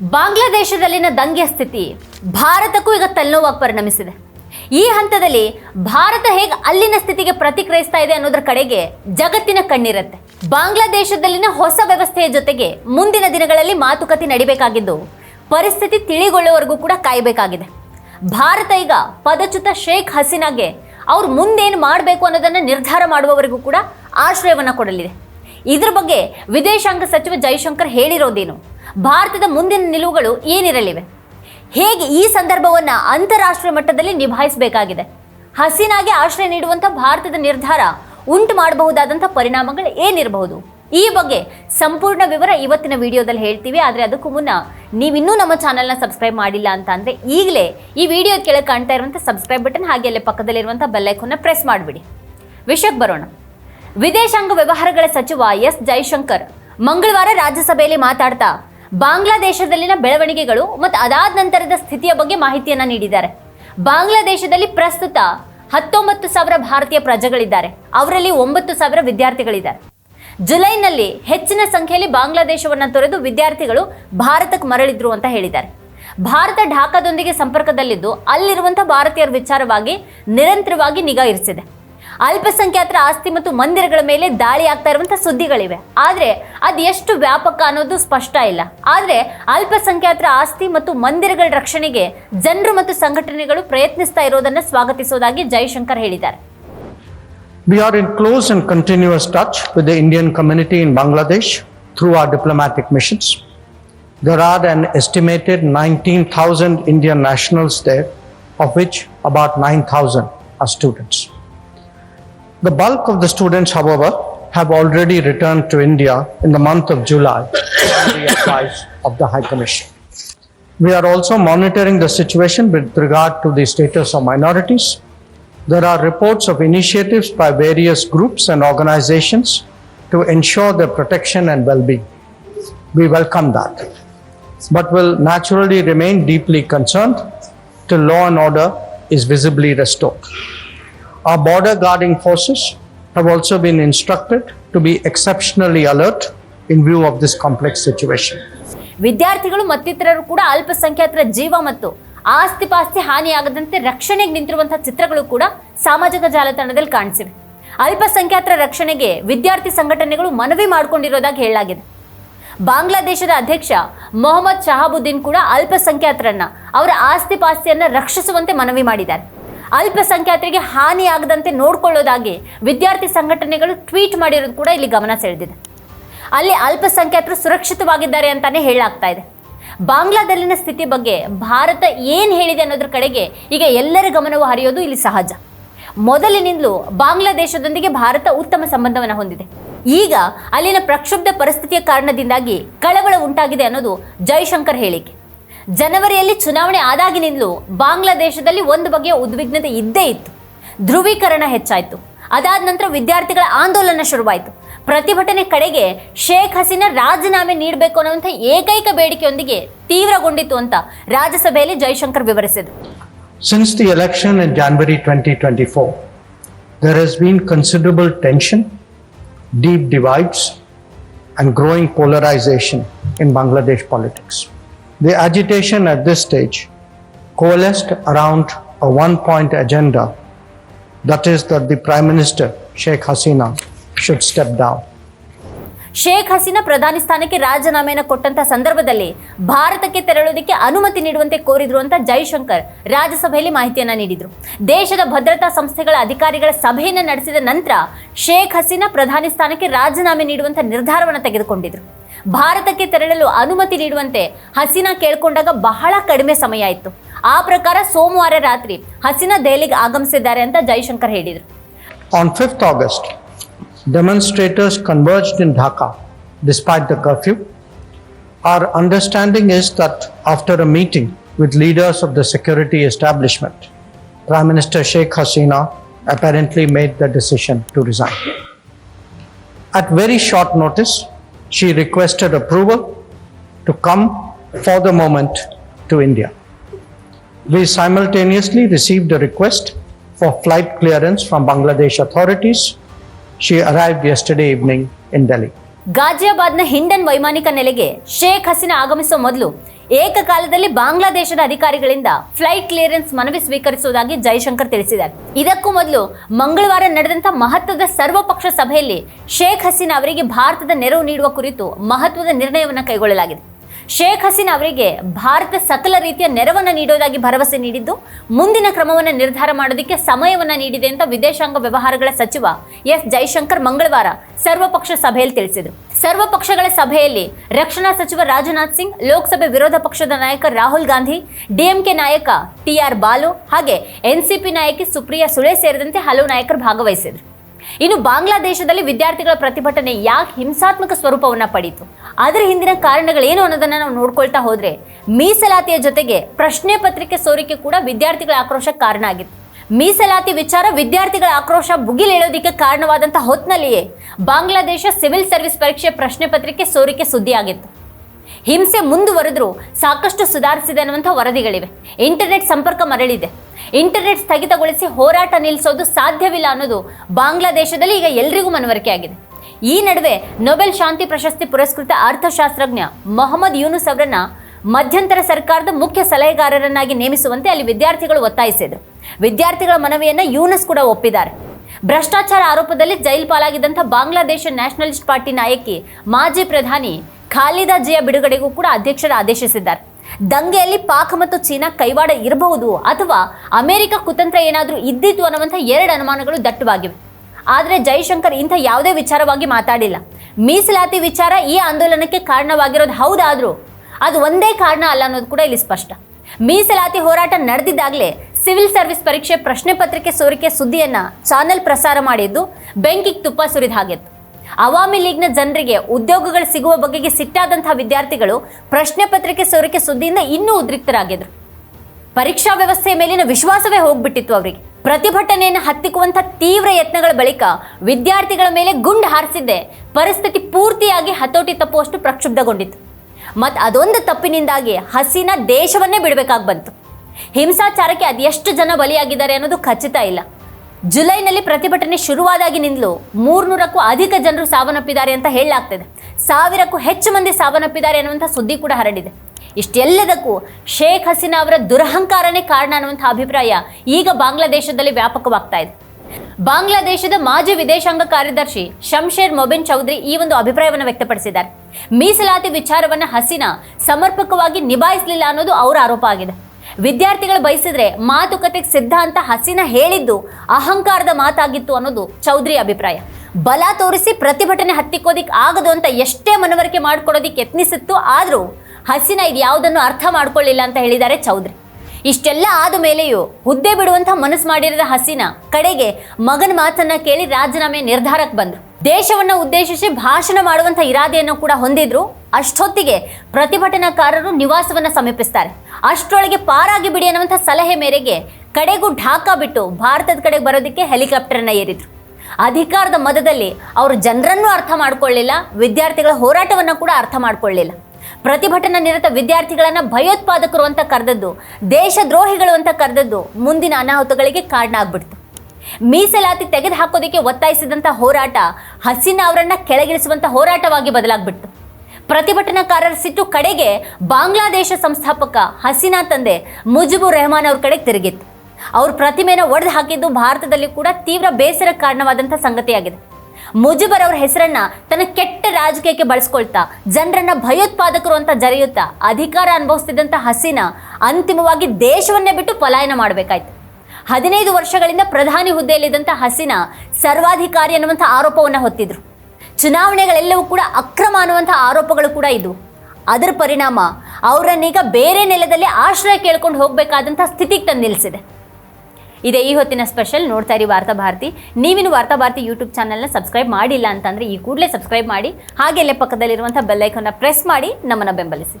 ಬಾಂಗ್ಲಾದೇಶದಲ್ಲಿನ ದಂಗೆ ಸ್ಥಿತಿ ಭಾರತಕ್ಕೂ ಈಗ ತಲೆನೋವಾಗಿ ಪರಿಣಮಿಸಿದೆ. ಈ ಹಂತದಲ್ಲಿ ಭಾರತ ಹೇಗೆ ಅಲ್ಲಿನ ಸ್ಥಿತಿಗೆ ಪ್ರತಿಕ್ರಿಯಿಸ್ತಾ ಇದೆ ಅನ್ನೋದ್ರ ಕಡೆಗೆ ಜಗತ್ತಿನ ಕಣ್ಣಿರುತ್ತೆ. ಬಾಂಗ್ಲಾದೇಶದಲ್ಲಿನ ಹೊಸ ವ್ಯವಸ್ಥೆಯ ಜೊತೆಗೆ ಮುಂದಿನ ದಿನಗಳಲ್ಲಿ ಮಾತುಕತೆ ನಡಿಬೇಕಾಗಿದ್ದು, ಪರಿಸ್ಥಿತಿ ತಿಳಿಗೊಳ್ಳುವವರೆಗೂ ಕೂಡ ಕಾಯಬೇಕಾಗಿದೆ. ಭಾರತ ಈಗ ಪದಚ್ಯುತ ಶೇಖ್ ಹಸೀನಾಗೆ ಅವ್ರು ಮುಂದೇನು ಮಾಡಬೇಕು ಅನ್ನೋದನ್ನು ನಿರ್ಧಾರ ಮಾಡುವವರೆಗೂ ಕೂಡ ಆಶ್ರಯವನ್ನು ಕೊಡಲಿದೆ. ಇದ್ರ ಬಗ್ಗೆ ವಿದೇಶಾಂಗ ಸಚಿವ ಜೈಶಂಕರ್ ಹೇಳಿರೋದೇನು? ಭಾರತದ ಮುಂದಿನ ನಿಲುವುಗಳು ಏನಿರಲಿವೆ? ಹೇಗೆ ಈ ಸಂದರ್ಭವನ್ನ ಅಂತಾರಾಷ್ಟ್ರೀಯ ಮಟ್ಟದಲ್ಲಿ ನಿಭಾಯಿಸಬೇಕಾಗಿದೆ? ಹಸಿನಾಗೆ ಆಶ್ರಯ ನೀಡುವಂಥ ಭಾರತದ ನಿರ್ಧಾರ ಉಂಟು ಮಾಡಬಹುದಾದಂಥ ಪರಿಣಾಮಗಳು ಏನಿರಬಹುದು? ಈ ಬಗ್ಗೆ ಸಂಪೂರ್ಣ ವಿವರ ಇವತ್ತಿನ ವಿಡಿಯೋದಲ್ಲಿ ಹೇಳ್ತೀವಿ. ಆದರೆ ಅದಕ್ಕೂ ಮುನ್ನ ನೀವಿನ್ನೂ ನಮ್ಮ ಚಾನಲ್ನ ಸಬ್ಸ್ಕ್ರೈಬ್ ಮಾಡಿಲ್ಲ ಅಂತ ಅಂದರೆ ಈಗಲೇ ಈ ವಿಡಿಯೋ ಕೆಳಗೆ ಕಾಣ್ತಾ ಇರುವಂಥ ಸಬ್ಸ್ಕ್ರೈಬ್ ಬಟನ್ ಹಾಗೆ ಅಲ್ಲೇ ಪಕ್ಕದಲ್ಲಿರುವಂಥ ಬೆಲ್ಲೈಕನ್ನ ಪ್ರೆಸ್ ಮಾಡಿಬಿಡಿ. ವಿಷಯಕ್ಕೆ ಬರೋಣ. ವಿದೇಶಾಂಗ ವ್ಯವಹಾರಗಳ ಸಚಿವ ಎಸ್. ಜೈಶಂಕರ್ ಮಂಗಳವಾರ ರಾಜ್ಯಸಭೆಯಲ್ಲಿ ಮಾತಾಡ್ತಾ ಬಾಂಗ್ಲಾದೇಶದಲ್ಲಿನ ಬೆಳವಣಿಗೆಗಳು ಮತ್ತು ಅದಾದ ನಂತರದ ಸ್ಥಿತಿಯ ಬಗ್ಗೆ ಮಾಹಿತಿಯನ್ನು ನೀಡಿದ್ದಾರೆ. ಬಾಂಗ್ಲಾದೇಶದಲ್ಲಿ ಪ್ರಸ್ತುತ ಹತ್ತೊಂಬತ್ತು ಸಾವಿರ ಭಾರತೀಯ ಪ್ರಜೆಗಳಿದ್ದಾರೆ. ಅವರಲ್ಲಿ ಒಂಬತ್ತು ಸಾವಿರ ವಿದ್ಯಾರ್ಥಿಗಳಿದ್ದಾರೆ. ಜುಲೈನಲ್ಲಿ ಹೆಚ್ಚಿನ ಸಂಖ್ಯೆಯಲ್ಲಿ ಬಾಂಗ್ಲಾದೇಶವನ್ನು ತೊರೆದು ವಿದ್ಯಾರ್ಥಿಗಳು ಭಾರತಕ್ಕೆ ಮರಳಿದ್ರು ಅಂತ ಹೇಳಿದ್ದಾರೆ. ಭಾರತ ಢಾಕಾದೊಂದಿಗೆ ಸಂಪರ್ಕದಲ್ಲಿದ್ದು ಅಲ್ಲಿರುವಂಥ ಭಾರತೀಯರ ವಿಚಾರವಾಗಿ ನಿರಂತರವಾಗಿ ನಿಗಾ ಇರಿಸಿದೆ. ಅಲ್ಪಸಂಖ್ಯಾತರ ಆಸ್ತಿ ಮತ್ತು ಮಂದಿರಗಳ ಮೇಲೆ ದಾಳಿ ಆಗ್ತಾ ಇರುವಂತಹ ಸುದ್ದಿಗಳಿವೆ ಆದರೆ ಅದು ಎಷ್ಟು ವ್ಯಾಪಕ ಅನ್ನೋದು ಸ್ಪಷ್ಟ ಇಲ್ಲ ಆದರೆ ಅಲ್ಪಸಂಖ್ಯಾತರ ಆಸ್ತಿ ಮತ್ತು ಮಂದಿರಗಳ ರಕ್ಷಣೆಗೆ ಜನರು ಮತ್ತು ಸಂಘಟನೆಗಳು ಪ್ರಯತ್ನಿಸ್ತಾ ಇರೋದನ್ನು ಸ್ವಾಗತಿಸುವುದಾಗಿ ಜೈಶಂಕರ್ ಹೇಳಿದ್ದಾರೆ We are in close and continuous touch with the Indian community in Bangladesh through our diplomatic missions. There are an estimated 19,000 Indian nationals there, of which about 9,000 are students. The bulk of the students, however, have already returned to India in the month of July on the advice of the High Commission. We are also monitoring the situation with regard to the status of minorities. There are reports of initiatives by various groups and organizations to ensure their protection and well being. We welcome that, but will naturally remain deeply concerned till law and order is visibly restored. Our border guarding forces have also been instructed to be exceptionally alert in view of this complex situation. ವಿದ್ಯಾರ್ಥಿಗಳು ಮತ್ತಿತರರು ಕೂಡ ಅಲ್ಪಸಂಖ್ಯಾತರ ಜೀವ ಮತ್ತು ಆಸ್ತಿ ಪಾಸ್ತಿ ಹಾನಿಯಾಗದಂತೆ ರಕ್ಷಣೆಗೆ ನಿಂತಿರುವಂತಹ ಚಿತ್ರಗಳು ಕೂಡ ಸಾಮಾಜಿಕ ಜಾಲತಾಣದಲ್ಲಿ ಕಾಣಿಸಿವೆ. ಅಲ್ಪಸಂಖ್ಯಾತರ ರಕ್ಷಣೆಗೆ ವಿದ್ಯಾರ್ಥಿ ಸಂಘಟನೆಗಳು ಮನವಿ ಮಾಡಿಕೊಂಡಿರೋದಾಗಿ ಹೇಳಲಾಗಿದೆ. ಬಾಂಗ್ಲಾದೇಶದ ಅಧ್ಯಕ್ಷ ಮೊಹಮ್ಮದ್ ಶಹಾಬುದ್ದೀನ್ ಕೂಡ ಅಲ್ಪಸಂಖ್ಯಾತರನ್ನ, ಅವರ ಆಸ್ತಿ ಪಾಸ್ತಿಯನ್ನ ರಕ್ಷಿಸುವಂತೆ ಮನವಿ ಮಾಡಿದ್ದಾರೆ. ಅಲ್ಪಸಂಖ್ಯಾತರಿಗೆ ಹಾನಿಯಾಗದಂತೆ ನೋಡಿಕೊಳ್ಳೋದಾಗಿ ವಿದ್ಯಾರ್ಥಿ ಸಂಘಟನೆಗಳು ಟ್ವೀಟ್ ಮಾಡಿರೋದು ಕೂಡ ಇಲ್ಲಿ ಗಮನ ಸೆಳೆದಿದೆ. ಅಲ್ಲಿ ಅಲ್ಪಸಂಖ್ಯಾತರು ಸುರಕ್ಷಿತವಾಗಿದ್ದಾರೆ ಅಂತಾನೆ ಹೇಳಾಗ್ತಾ ಇದೆ. ಬಾಂಗ್ಲಾದಲ್ಲಿನ ಸ್ಥಿತಿ ಬಗ್ಗೆ ಭಾರತ ಏನು ಹೇಳಿದೆ ಅನ್ನೋದ್ರ ಕಡೆಗೆ ಈಗ ಎಲ್ಲರ ಗಮನವು ಹರಿಯೋದು ಇಲ್ಲಿ ಸಹಜ. ಮೊದಲಿನಿಂದಲೂ ಬಾಂಗ್ಲಾದೇಶದೊಂದಿಗೆ ಭಾರತ ಉತ್ತಮ ಸಂಬಂಧವನ್ನು ಹೊಂದಿದೆ. ಈಗ ಅಲ್ಲಿನ ಪ್ರಕ್ಷುಬ್ಧ ಪರಿಸ್ಥಿತಿಯ ಕಾರಣದಿಂದಾಗಿ ಕಳವಳ ಉಂಟಾಗಿದೆ ಅನ್ನೋದು ಜೈಶಂಕರ್ ಹೇಳಿಕೆ. ಜನವರಿಯಲ್ಲಿ ಚುನಾವಣೆ ಆದಾಗಿನಿಂದಲೂ ಬಾಂಗ್ಲಾದೇಶದಲ್ಲಿ ಒಂದು ಬಗೆಯ ಉದ್ವಿಗ್ನತೆ ಇದ್ದೇ ಇತ್ತು. ಧ್ರುವೀಕರಣ ಹೆಚ್ಚಾಯಿತು. ಅದಾದ ನಂತರ ವಿದ್ಯಾರ್ಥಿಗಳ ಆಂದೋಲನ ಶುರುವಾಯಿತು. ಪ್ರತಿಭಟನೆ ಕಡೆಗೆ ಶೇಖ್ ಹಸೀನಾ ರಾಜೀನಾಮೆ ನೀಡಬೇಕು ಅನ್ನುವಂಥ ಏಕೈಕ ಬೇಡಿಕೆಯೊಂದಿಗೆ ತೀವ್ರಗೊಂಡಿತು ಅಂತ ರಾಜ್ಯಸಭೆಯಲ್ಲಿ ಜೈಶಂಕರ್ ವಿವರಿಸಿದರು. Since the election in January 2024, there has been considerable tension, deep divides, and growing polarization in Bangladesh politics. The agitation at this stage coalesced around a one point agenda that is, that the Prime Minister, Sheikh Hasina, should step down. Sheikh Hasina ಪ್ರಧಾನಿ ಸ್ಥಾನಕ್ಕೆ ರಾಜೀನಾಮೆಯನ್ನು ಕೊಟ್ಟಂತ ಸಂದರ್ಭದಲ್ಲಿ ಭಾರತಕ್ಕೆ ತೆರಳುವುದಕ್ಕೆ ಅನುಮತಿ ನೀಡುವಂತೆ ಕೋರಿದ್ರು ಅಂತ ಜೈಶಂಕರ್ ರಾಜ್ಯಸಭೆಯಲ್ಲಿ ಮಾಹಿತಿಯನ್ನ ನೀಡಿದ್ರು. ದೇಶದ ಭದ್ರತಾ ಸಂಸ್ಥೆಗಳ ಅಧಿಕಾರಿಗಳ ಸಭೆಯನ್ನು ನಡೆಸಿದ ನಂತರ ಶೇಖ್ ಹಸೀನಾ ಪ್ರಧಾನಿ ಸ್ಥಾನಕ್ಕೆ ರಾಜೀನಾಮೆ ನೀಡುವಂತ ನಿರ್ಧಾರವನ್ನು ತೆಗೆದುಕೊಂಡಿದ್ರು. ಭಾರತಕ್ಕೆ ತೆರಳಲು ಅನುಮತಿ ನೀಡುವಂತೆ ಹಸೀನಾ ಕೇಳ್ಕೊಂಡಾಗ ಬಹಳ ಕಡಿಮೆ ಸಮಯ ಇತ್ತು ಆ ಪ್ರಕಾರ ಸೋಮವಾರ ರಾತ್ರಿ ಹಸೀನಾ ದೆಹಲಿಗೆ ಆಗಮಿಸಿದ್ದಾರೆ ಅಂತ ಜೈಶಂಕರ್ ಹೇಳಿದರು. On 5th August, demonstrators converged in Dhaka despite the curfew. Our understanding is that after a meeting with leaders of the security establishment, Prime Minister Sheikh Hasina apparently made the decision to resign. At very short notice, she requested approval to come for the moment to India. We simultaneously received a request for flight clearance from Bangladesh authorities. She arrived yesterday evening in Delhi. ಗಾಜಿಯಾಬಾದ್ನ Hindon ವೈಮಾನಿಕ ನೆಲೆಗೆ ಶೇಖ್ ಹಸೀನಾ ಆಗಮಿಸುವ ಮೊದಲು ಏಕಕಾಲದಲ್ಲಿ ಬಾಂಗ್ಲಾದೇಶದ ಅಧಿಕಾರಿಗಳಿಂದ flight clearance ಮನವಿ ಸ್ವೀಕರಿಸುವುದಾಗಿ ಜೈಶಂಕರ್ ತಿಳಿಸಿದ್ದಾರೆ ಇದಕ್ಕೂ ಮೊದಲು ಮಂಗಳವಾರ ನಡೆದಂತಹ ಮಹತ್ವದ ಸರ್ವಪಕ್ಷ ಸಭೆಯಲ್ಲಿ ಶೇಖ್ ಹಸೀನಾ ಅವರಿಗೆ ಭಾರತದ ನೆರವು ನೀಡುವ ಕುರಿತು ಮಹತ್ವದ ನಿರ್ಣಯವನ್ನು ಕೈಗೊಳ್ಳಲಾಗಿದೆ ಶೇಖ್ ಹಸೀನಾ ಅವರಿಗೆ ಭಾರತ ಸಕಲ ರೀತಿಯ ನೆರವನ್ನು ನೀಡುವುದಾಗಿ ಭರವಸೆ ನೀಡಿದ್ದು, ಮುಂದಿನ ಕ್ರಮವನ್ನು ನಿರ್ಧಾರ ಮಾಡೋದಕ್ಕೆ ಸಮಯವನ್ನು ನೀಡಿದೆ ಅಂತ ವಿದೇಶಾಂಗ ವ್ಯವಹಾರಗಳ ಸಚಿವ ಎಸ್ ಜೈಶಂಕರ್ ಮಂಗಳವಾರ ಸರ್ವಪಕ್ಷ ಸಭೆಯಲ್ಲಿ ತಿಳಿಸಿದರು. ಸರ್ವ ಪಕ್ಷಗಳ ಸಭೆಯಲ್ಲಿ ರಕ್ಷಣಾ ಸಚಿವ ರಾಜನಾಥ್ ಸಿಂಗ್, ಲೋಕಸಭೆ ವಿರೋಧ ಪಕ್ಷದ ನಾಯಕ ರಾಹುಲ್ ಗಾಂಧಿ, ಡಿಎಂಕೆ ನಾಯಕ ಟಿಆರ್ ಬಾಲು ಹಾಗೆ ಎನ್ಸಿಪಿ ನಾಯಕಿ ಸುಪ್ರಿಯಾ ಸುಳೆ ಸೇರಿದಂತೆ ಹಲವು ನಾಯಕರು ಭಾಗವಹಿಸಿದರು ಇನ್ನು ಬಾಂಗ್ಲಾದೇಶದಲ್ಲಿ ವಿದ್ಯಾರ್ಥಿಗಳ ಪ್ರತಿಭಟನೆ ಯಾಕೆ ಹಿಂಸಾತ್ಮಕ ಸ್ವರೂಪವನ್ನು ಪಡೀತು? ಅದರ ಹಿಂದಿನ ಕಾರಣಗಳೇನು ಅನ್ನೋದನ್ನ ನಾವು ನೋಡ್ಕೊಳ್ತಾ ಹೋದರೆ, ಮೀಸಲಾತಿಯ ಜೊತೆಗೆ ಪ್ರಶ್ನೆ ಪತ್ರಿಕೆ ಸೋರಿಕೆ ಕೂಡ ವಿದ್ಯಾರ್ಥಿಗಳ ಆಕ್ರೋಶಕ್ಕೆ ಕಾರಣ ಆಗಿತ್ತು. ಮೀಸಲಾತಿ ವಿಚಾರ ವಿದ್ಯಾರ್ಥಿಗಳ ಆಕ್ರೋಶ ಭುಗಿಲೇಳೋದಕ್ಕೆ ಕಾರಣವಾದಂತಹ ಹೊತ್ತಿನಲ್ಲಿಯೇ ಬಾಂಗ್ಲಾದೇಶ ಸಿವಿಲ್ ಸರ್ವಿಸ್ ಪರೀಕ್ಷೆ ಪ್ರಶ್ನೆ ಪತ್ರಿಕೆ ಸೋರಿಕೆ ಸುದ್ದಿಯಾಗಿತ್ತು. ಹಿಂಸೆ ಮುಂದುವರೆದರೂ ಸಾಕಷ್ಟು ಸುಧಾರಿಸಿದೆ ಅನ್ನುವಂಥ ವರದಿಗಳಿವೆ. ಇಂಟರ್ನೆಟ್ ಸಂಪರ್ಕ ಮರಳಿದೆ. ಇಂಟರ್ನೆಟ್ ಸ್ಥಗಿತಗೊಳಿಸಿ ಹೋರಾಟ ನಿಲ್ಲಿಸೋದು ಸಾಧ್ಯವಿಲ್ಲ ಅನ್ನೋದು ಬಾಂಗ್ಲಾದೇಶದಲ್ಲಿ ಈಗ ಎಲ್ರಿಗೂ ಮನವರಿಕೆ ಆಗಿದೆ. ಈ ನಡುವೆ ನೊಬೆಲ್ ಶಾಂತಿ ಪ್ರಶಸ್ತಿ ಪುರಸ್ಕೃತ ಅರ್ಥಶಾಸ್ತ್ರಜ್ಞ ಮೊಹಮ್ಮದ್ ಯೂನುಸ್ ಅವರನ್ನ ಮಧ್ಯಂತರ ಸರ್ಕಾರದ ಮುಖ್ಯ ಸಲಹೆಗಾರರನ್ನಾಗಿ ನೇಮಿಸುವಂತೆ ಅಲ್ಲಿ ವಿದ್ಯಾರ್ಥಿಗಳು ಒತ್ತಾಯಿಸಿದರು. ವಿದ್ಯಾರ್ಥಿಗಳ ಮನವಿಯನ್ನು ಯೂನಸ್ ಕೂಡ ಒಪ್ಪಿದ್ದಾರೆ. ಭ್ರಷ್ಟಾಚಾರ ಆರೋಪದಲ್ಲಿ ಜೈಲು ಪಾಲಾಗಿದ್ದಂಥ ಬಾಂಗ್ಲಾದೇಶ ನ್ಯಾಷನಲಿಸ್ಟ್ ಪಾರ್ಟಿ ನಾಯಕಿ ಮಾಜಿ ಪ್ರಧಾನಿ ಖಾಲಿದಾ ಜಿಯಾ ಬಿಡುಗಡೆಗೂ ಕೂಡ ಅಧ್ಯಕ್ಷರು ಆದೇಶಿಸಿದ್ದಾರೆ. ದಂಗೆಯಲ್ಲಿ ಪಾಕ್ ಮತ್ತು ಚೀನಾ ಕೈವಾಡ ಇರಬಹುದು ಅಥವಾ ಅಮೆರಿಕ ಕುತಂತ್ರ ಏನಾದರೂ ಇದ್ದಿತ್ತು ಅನ್ನುವಂಥ ಎರಡು ಅನುಮಾನಗಳು ದಟ್ಟವಾಗಿವೆ. ಆದರೆ ಜೈಶಂಕರ್ ಇಂಥ ಯಾವುದೇ ವಿಚಾರವಾಗಿ ಮಾತಾಡಿಲ್ಲ. ಮೀಸಲಾತಿ ವಿಚಾರ ಈ ಆಂದೋಲನಕ್ಕೆ ಕಾರಣವಾಗಿರೋದು ಹೌದಾದರೂ ಅದು ಒಂದೇ ಕಾರಣ ಅಲ್ಲ ಅನ್ನೋದು ಕೂಡ ಇಲ್ಲಿ ಸ್ಪಷ್ಟ. ಮೀಸಲಾತಿ ಹೋರಾಟ ನಡೆದಿದ್ದಾಗಲೇ ಸಿವಿಲ್ ಸರ್ವಿಸ್ ಪರೀಕ್ಷೆ ಪ್ರಶ್ನೆ ಪತ್ರಿಕೆ ಸೋರಿಕೆ ಸುದ್ದಿಯನ್ನು ಚಾನೆಲ್ ಪ್ರಸಾರ ಮಾಡಿದ್ದು ಬೆಂಕಿಗೆ ತುಪ್ಪ ಸುರಿದ ಹಾಗಿತ್ತು. ಅವಾಮಿ ಲೀಗ್ನ ಜನರಿಗೆ ಉದ್ಯೋಗಗಳು ಸಿಗುವ ಬಗೆಗೆ ಸಿಟ್ಟಾದಂತಹ ವಿದ್ಯಾರ್ಥಿಗಳು ಪ್ರಶ್ನೆ ಪತ್ರಿಕೆ ಸೋರಿಕೆ ಸುದ್ದಿಯಿಂದ ಇನ್ನೂ ಉದ್ರಿಕ್ತರಾಗಿದ್ರು. ಪರೀಕ್ಷಾ ವ್ಯವಸ್ಥೆಯ ಮೇಲಿನ ವಿಶ್ವಾಸವೇ ಹೋಗ್ಬಿಟ್ಟಿತ್ತು ಅವರಿಗೆ. ಪ್ರತಿಭಟನೆಯನ್ನು ಹತ್ತಿಕ್ಕುವಂಥ ತೀವ್ರ ಯತ್ನಗಳ ಬಳಿಕ ವಿದ್ಯಾರ್ಥಿಗಳ ಮೇಲೆ ಗುಂಡು ಹಾರಿಸಿದ್ದೆ ಪರಿಸ್ಥಿತಿ ಪೂರ್ತಿಯಾಗಿ ಹತೋಟಿ ತಪ್ಪುವಷ್ಟು ಪ್ರಕ್ಷುಬ್ಧಗೊಂಡಿತ್ತು. ಮತ್ತು ಅದೊಂದು ತಪ್ಪಿನಿಂದಾಗಿ ಹಸಿನ ದೇಶವನ್ನೇ ಬಿಡಬೇಕಾಗಿ ಬಂತು. ಹಿಂಸಾಚಾರಕ್ಕೆ ಅದೆಷ್ಟು ಜನ ಬಲಿಯಾಗಿದ್ದಾರೆ ಅನ್ನೋದು ಖಚಿತ ಇಲ್ಲ. ಜುಲೈನಲ್ಲಿ ಪ್ರತಿಭಟನೆ ಶುರುವಾದಾಗಿನಿಂದಲೂ ಮೂರ್ನೂರಕ್ಕೂ ಅಧಿಕ ಜನರು ಸಾವನ್ನಪ್ಪಿದ್ದಾರೆ ಅಂತ ಹೇಳಲಾಗ್ತದೆ. ಸಾವಿರಕ್ಕೂ ಹೆಚ್ಚು ಮಂದಿ ಸಾವನ್ನಪ್ಪಿದ್ದಾರೆ ಅನ್ನುವಂಥ ಸುದ್ದಿ ಕೂಡ ಹರಡಿದೆ. ಇಷ್ಟೆಲ್ಲದಕ್ಕೂ ಶೇಖ್ ಹಸೀನಾ ಅವರ ದುರಹಂಕಾರನೇ ಕಾರಣ ಅನ್ನುವಂಥ ಅಭಿಪ್ರಾಯ ಈಗ ಬಾಂಗ್ಲಾದೇಶದಲ್ಲಿ ವ್ಯಾಪಕವಾಗ್ತಾ ಇದೆ. ಬಾಂಗ್ಲಾದೇಶದ ಮಾಜಿ ವಿದೇಶಾಂಗ ಕಾರ್ಯದರ್ಶಿ ಶಂಶೇರ್ ಮೊಬಿನ್ ಚೌಧರಿ ಈ ಒಂದು ಅಭಿಪ್ರಾಯವನ್ನು ವ್ಯಕ್ತಪಡಿಸಿದ್ದಾರೆ. ಮೀಸಲಾತಿ ವಿಚಾರವನ್ನು ಹಸೀನಾ ಸಮರ್ಪಕವಾಗಿ ನಿಭಾಯಿಸಲಿಲ್ಲ ಅನ್ನೋದು ಅವರ ಆರೋಪ ಆಗಿದೆ. ವಿದ್ಯಾರ್ಥಿಗಳು ಬಯಸಿದ್ರೆ ಮಾತುಕತೆಗೆ ಸಿದ್ಧ ಅಂತ ಹಸಿನ ಹೇಳಿದ್ದು ಅಹಂಕಾರದ ಮಾತಾಗಿತ್ತು ಅನ್ನೋದು ಚೌಧರಿ ಅಭಿಪ್ರಾಯ. ಬಲ ತೋರಿಸಿ ಪ್ರತಿಭಟನೆ ಹತ್ತಿಕ್ಕೋದಿಕ್ ಆಗದು ಅಂತ ಎಷ್ಟೇ ಮನವರಿಕೆ ಮಾಡ್ಕೊಡೋದಿಕ್ಕೆ ಯತ್ನಿಸಿತ್ತು, ಆದರೂ ಹಸಿನ ಇದು ಯಾವುದನ್ನು ಅರ್ಥ ಮಾಡ್ಕೊಳ್ಳಿಲ್ಲ ಅಂತ ಹೇಳಿದ್ದಾರೆ ಚೌಧರಿ. ಇಷ್ಟೆಲ್ಲ ಆದ ಮೇಲೆಯೂ ಹುದ್ದೆ ಬಿಡುವಂತ ಮನಸ್ಸು ಮಾಡಿರದ ಹಸಿನ ಕಡೆಗೆ ಮಗನ ಮಾತನ್ನ ಕೇಳಿ ರಾಜೀನಾಮೆ ನಿರ್ಧಾರಕ್ಕೆ ಬಂದ್ರು. ದೇಶವನ್ನ ಉದ್ದೇಶಿಸಿ ಭಾಷಣ ಮಾಡುವಂಥ ಇರಾದೆಯನ್ನು ಕೂಡ ಹೊಂದಿದ್ರು. ಅಷ್ಟೊತ್ತಿಗೆ ಪ್ರತಿಭಟನಾಕಾರರು ನಿವಾಸವನ್ನು ಸಮೀಪಿಸ್ತಾರೆ. ಅಷ್ಟರೊಳಗೆ ಪಾರಾಗಿ ಬಿಡಿ ಅನ್ನುವಂಥ ಸಲಹೆ ಮೇರೆಗೆ ಕಡೆಗೂ ಢಾಕಾ ಬಿಟ್ಟು ಭಾರತದ ಕಡೆಗೆ ಬರೋದಕ್ಕೆ ಹೆಲಿಕಾಪ್ಟರ್ನ ಏರಿದ್ರು. ಅಧಿಕಾರದ ಮದದಲ್ಲಿ ಅವರು ಜನರನ್ನು ಅರ್ಥ ಮಾಡಿಕೊಳ್ಳಿಲ್ಲ, ವಿದ್ಯಾರ್ಥಿಗಳ ಹೋರಾಟವನ್ನು ಕೂಡ ಅರ್ಥ ಮಾಡಿಕೊಳ್ಳಿಲ್ಲ. ಪ್ರತಿಭಟನಾ ನಿರತ ವಿದ್ಯಾರ್ಥಿಗಳನ್ನು ಭಯೋತ್ಪಾದಕರು ಅಂತ ಕರೆದದ್ದು, ದೇಶದ್ರೋಹಿಗಳು ಅಂತ ಕರೆದದ್ದು ಮುಂದಿನ ಅನಾಹುತಗಳಿಗೆ ಕಾರಣ ಆಗ್ಬಿಡ್ತು. ಮೀಸಲಾತಿ ತೆಗೆದು ಹಾಕೋದಕ್ಕೆ ಒತ್ತಾಯಿಸಿದಂಥ ಹೋರಾಟ ಹಸೀನಾ ಅವರನ್ನ ಕೆಳಗಿಳಿಸುವಂಥ ಹೋರಾಟವಾಗಿ ಬದಲಾಗ್ಬಿಡ್ತು. ಪ್ರತಿಭಟನಾಕಾರರ ಸಿಟ್ಟು ಕಡೆಗೆ ಬಾಂಗ್ಲಾದೇಶ ಸಂಸ್ಥಾಪಕ ಹಸೀನಾ ತಂದೆ ಮುಜಿಬುರ್ ರೆಹಮಾನ್ ಅವ್ರ ಕಡೆ ತಿರುಗಿತ್ತು. ಅವ್ರ ಪ್ರತಿಮೆನ ಒಡೆದು ಹಾಕಿದ್ದು ಭಾರತದಲ್ಲಿ ಕೂಡ ತೀವ್ರ ಬೇಸರ ಕಾರಣವಾದಂಥ ಸಂಗತಿಯಾಗಿದೆ. ಮುಜಿಬರ್ ಅವರ ಹೆಸರನ್ನ ತನ್ನ ಕೆಟ್ಟ ರಾಜಕೀಯಕ್ಕೆ ಬಳಸ್ಕೊಳ್ತಾ ಜನರನ್ನ ಭಯೋತ್ಪಾದಕರು ಅಂತ ಜರೆಯುತ್ತಾ ಅಧಿಕಾರ ಅನುಭವಿಸ್ತಿದ್ದಂಥ ಹಸೀನಾ ಅಂತಿಮವಾಗಿ ದೇಶವನ್ನೇ ಬಿಟ್ಟು ಪಲಾಯನ ಮಾಡಬೇಕಾಯ್ತು. ಹದಿನೈದು ವರ್ಷಗಳಿಂದ ಪ್ರಧಾನಿ ಹುದ್ದೆಯಲ್ಲಿದ್ದಂಥ ಹಸೀನಾ ಸರ್ವಾಧಿಕಾರಿ ಅನ್ನುವಂಥ ಆರೋಪವನ್ನು ಹೊತ್ತಿದ್ರು. ಚುನಾವಣೆಗಳೆಲ್ಲವೂ ಕೂಡ ಅಕ್ರಮ ಅನ್ನುವಂಥ ಆರೋಪಗಳು ಕೂಡ ಇದ್ವು. ಅದರ ಪರಿಣಾಮ ಅವರನ್ನೀಗ ಬೇರೆ ನೆಲದಲ್ಲಿ ಆಶ್ರಯ ಕೇಳ್ಕೊಂಡು ಹೋಗಬೇಕಾದಂಥ ಸ್ಥಿತಿಗೆ ತಂದು ನಿಲ್ಲಿಸಿದೆ. ಇದೇ ಈ ಹೊತ್ತಿನ ಸ್ಪೆಷಲ್ ನೋಡ್ತಾ ಇರಿ ವಾರ್ತಾ ಭಾರತಿ. ನೀವಿನ ವಾರ್ತಾ ಭಾರತಿ ಯೂಟ್ಯೂಬ್ ಚಾನಲ್ನ ಸಬ್ಸ್ಕ್ರೈಬ್ ಮಾಡಿಲ್ಲ ಅಂತಂದರೆ ಈ ಕೂಡಲೇ ಸಬ್ಸ್ಕ್ರೈಬ್ ಮಾಡಿ ಹಾಗೆಲ್ಲೇ ಪಕ್ಕದಲ್ಲಿರುವಂಥ ಬೆಲ್ಲೈಕನ್ನ ಪ್ರೆಸ್ ಮಾಡಿ ನಮ್ಮನ್ನು ಬೆಂಬಲಿಸಿ.